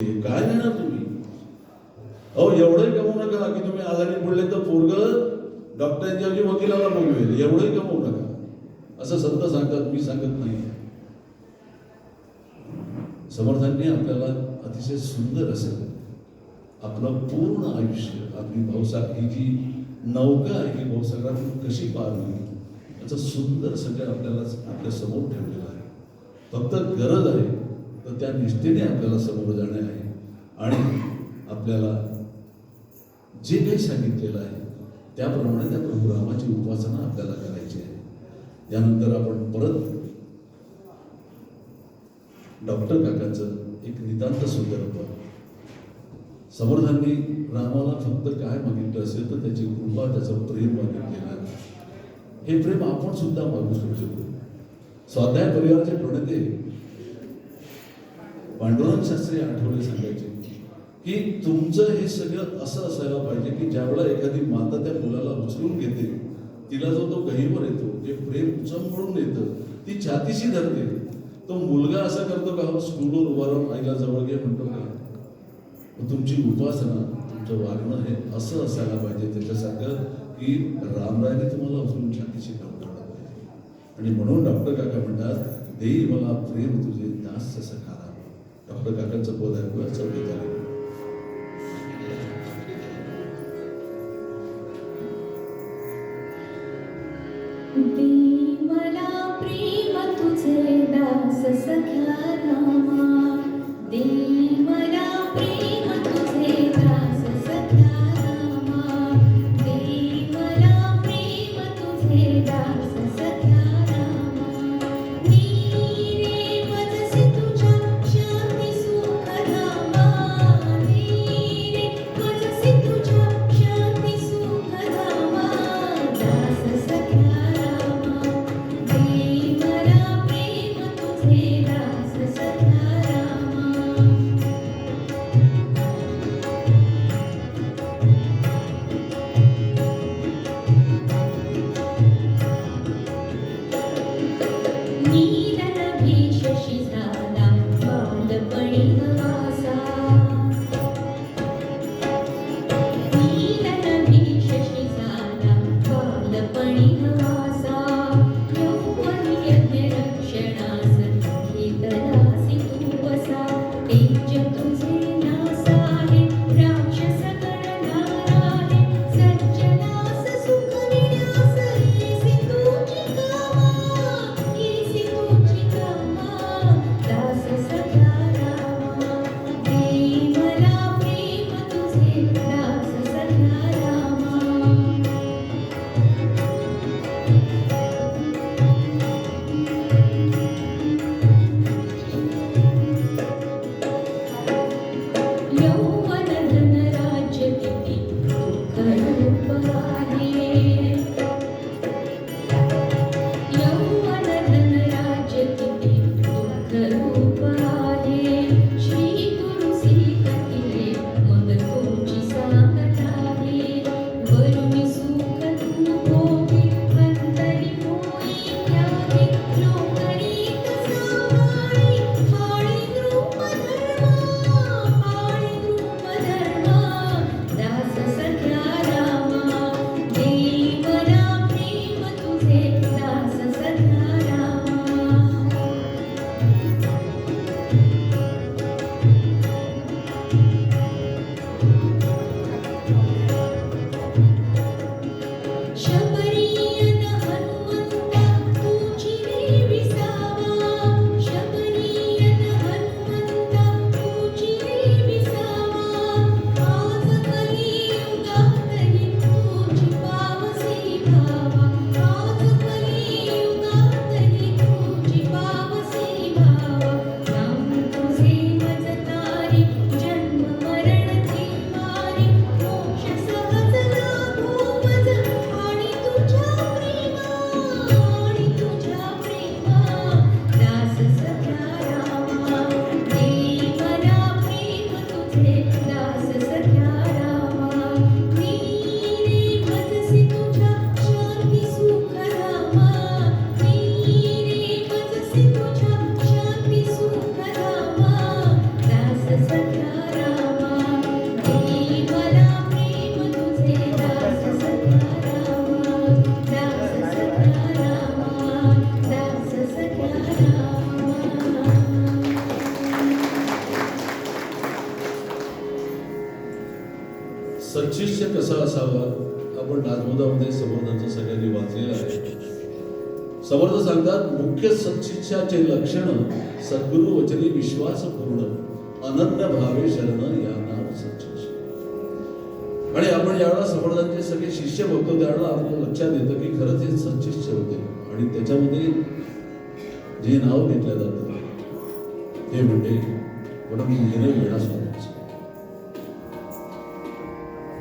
काय घेणार तुम्ही? अहो एवढंही कमवू नका की तुम्ही आजारी पडले तर पोरग डॉक्टरांच्या ऐवजी वकिलाला बोलवेल. एवढंही कमवू नका. असं संत सांगतात मी सांगत नाही. समर्थांनी आपल्याला अतिशय सुंदर असं आपलं पूर्ण आयुष्य आपली भाऊसाग ही जी नौका आहे ही भाऊसागरातून कशी पार होईल याचं सुंदर सगळं आपल्याला आपल्यासमोर ठेवलेलं आहे. फक्त गरज आहे तर त्या निष्ठेने आपल्याला समोर जाणे आहे. आणि आपल्याला जे काही सांगितलेलं आहे त्याप्रमाणे त्या प्रभू रामाची उपासना आपल्याला करायची आहे. यानंतर आपण परत डॉक्टर काकांचं एक नितांत सुंदर समर्थांनी रामाला फक्त काय मागितलं असेल तर त्याची कृपा त्याचं प्रेम मागितलेलं आहे. हे प्रेम आपण सुद्धा मागू शकतो. स्वाध्याय परिवाराचे प्रणेते पांडुरंग शास्त्री आठवले सांगायचे की तुमचं हे सगळं असं असायला पाहिजे की ज्यावेळेला एखादी माता त्या मुलाला उचलून घेते तिला जो तो गहीवर येतो जे प्रेम उचंबळून येतं ती छातीशी धरते. तो मुलगा असं करतो का हो स्कूलवर उभा राहून आईला जवळ घे म्हणतो का? तुमची उपासना तुमचं वागणं हे असं असायला पाहिजे त्याच्यासारखं की रामरायने तुम्हाला उचलून छातीशी ठेवलं पाहिजे. आणि म्हणून डॉक्टर काका म्हणतात देई मला प्रेम तुझे दास सखारा डॉक्टर काकांचं पद ऐकूया चौथी तारीख दे मला प्रेम तुझे दास सख्या आपण समर्थांचं सगळ्यांनी वाचलेलं आहे. समर्थ सांगतात मुख्य सच्शिष्याचे लक्षण सद्गुरु वचनी विश्वास पूर्ण अनन्य भावे शरण या नाम सच्शिष्य आणि आपण ज्यावेळेला समर्थांचे सगळे शिष्य बघतो त्यावेळेला आपल्याला लक्षात येतं की खरंच हे सच्शिष्य होते आणि त्याच्यामध्ये जे नाव घेतलं जातं ते म्हणजे परमपूज्य वेणा स्वामींचं.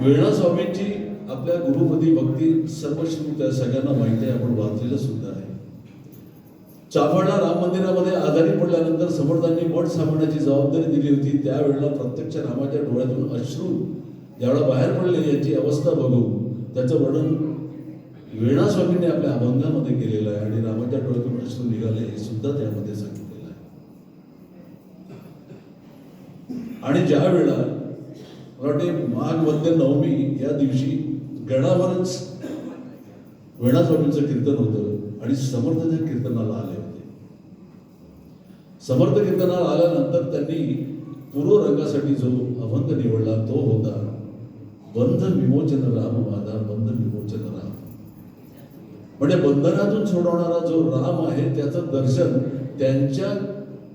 वेणा स्वामींची आपल्या गुरुपदी भक्ती सर्व त्या सगळ्यांना माहिती आहे. आपण वाचलेलं सुद्धा आहे. चाफाडा राम मंदिरामध्ये आजारी पडल्यानंतर समर्थांनी मठ सांभाळण्याची जबाबदारी दिली होती. त्यावेळेला प्रत्यक्ष रामाच्या डोळ्यातून अश्रू ज्यावेळेला बाहेर पडले याची अवस्था बघू त्याचं वर्णन वेणा आपल्या अभंगामध्ये केलेलं आहे आणि रामाच्या डोळ्यातून अश्रू निघाले हे सुद्धा त्यामध्ये सांगितलेलं आहे. आणि ज्या वेळेला मला वाटते माघ मध्य नवमी या दिवशी गणावरच वेणा कीर्तन होतं आणि समर्थ त्या कीर्तनाला आले होते. समर्थ कीर्तनाला आल्यानंतर त्यांनी पूर्व रंगासाठी जो अभंग निवडला तो होता बंध विमोचन राम माझा बंध विमोचन राम. म्हणजे बंधनातून सोडवणारा जो राम आहे त्याचं दर्शन त्यांच्या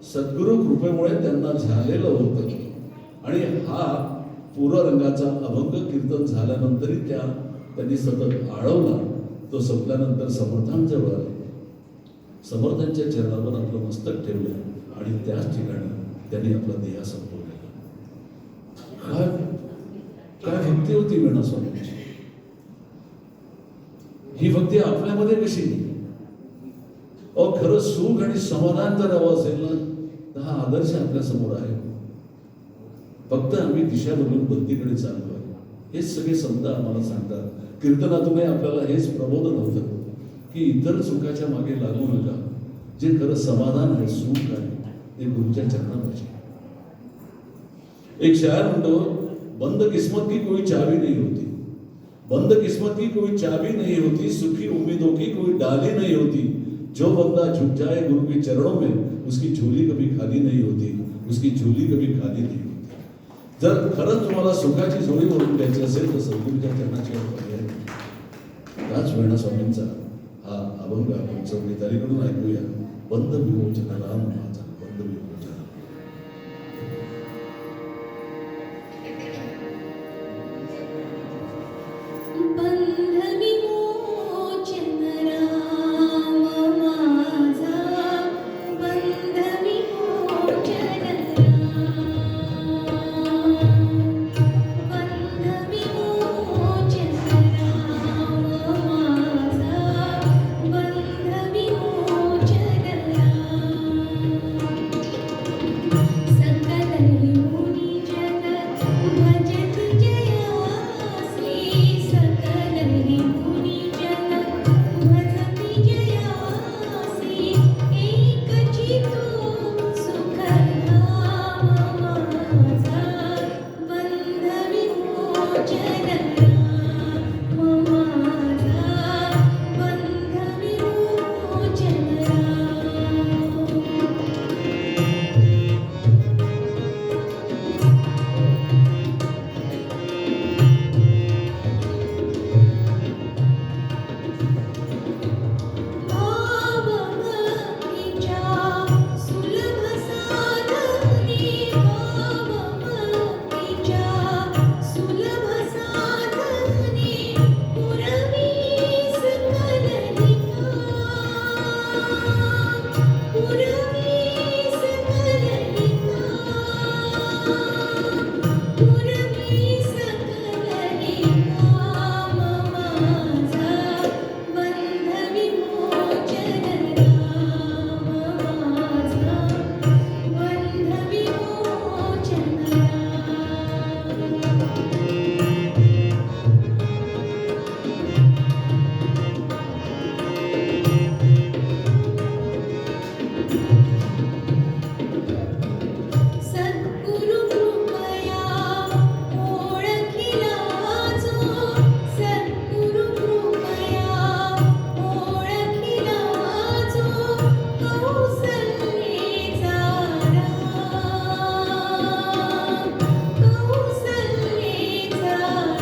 सद्गुरु कृपेमुळे त्यांना झालेलं होतं. आणि हा पूर्व रंगाचा अभंग कीर्तन झाल्यानंतरही त्या त्यांनी सतत आळवला. तो संपल्यानंतर समर्थांजवळ आले. समर्थांच्या चरणावर आपलं मस्तक ठेवलं आणि त्याच ठिकाणी त्यांनी आपला देहा संपवलेला. काय काय भक्ती होती वेणा स्वामींची ही भक्ती आपल्यामध्ये कशी? अहो खरं सुख आणि समाधान जर हवं असेल ना? तर हा आदर्श आपल्यासमोर आहे. फक्त आम्ही दिशा बदलून बंदीकडे चाललो आहे हेच सगळे संत आम्हाला सांगतात. कीर्तनातूनही आपल्याला हेच प्रबोधन होतं की इतर सुखाच्या मागे लागू नका. जे खरं समाधान आहे, सुख आहे, ते गुरुच्या चरणापाशी एक शायर म्हणतो, बंद किस्मत की कोई चाबी नहीं होती. बंद किस्मत की कोई चाबी नहीं होती, सुखी उम्मीदों की कोई डाली नहीं होती. जो बंदा झुक जाए गुरु के चरणों में, उसकी झोली कभी खाली नहीं होती, उसकी झोली कभी खाली नहीं होती. जर खरंच तुम्हाला सुखाची जोडी ओढून घ्यायची असेल तर सद्गुरूच्या चरणाची ओढ पर्याय त्याच वेणा स्वामींचा हा अभंग आपण संगीतारीकडून ऐकूया. बंद विमोचनाला माझा बंद विमोचन.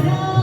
Yeah.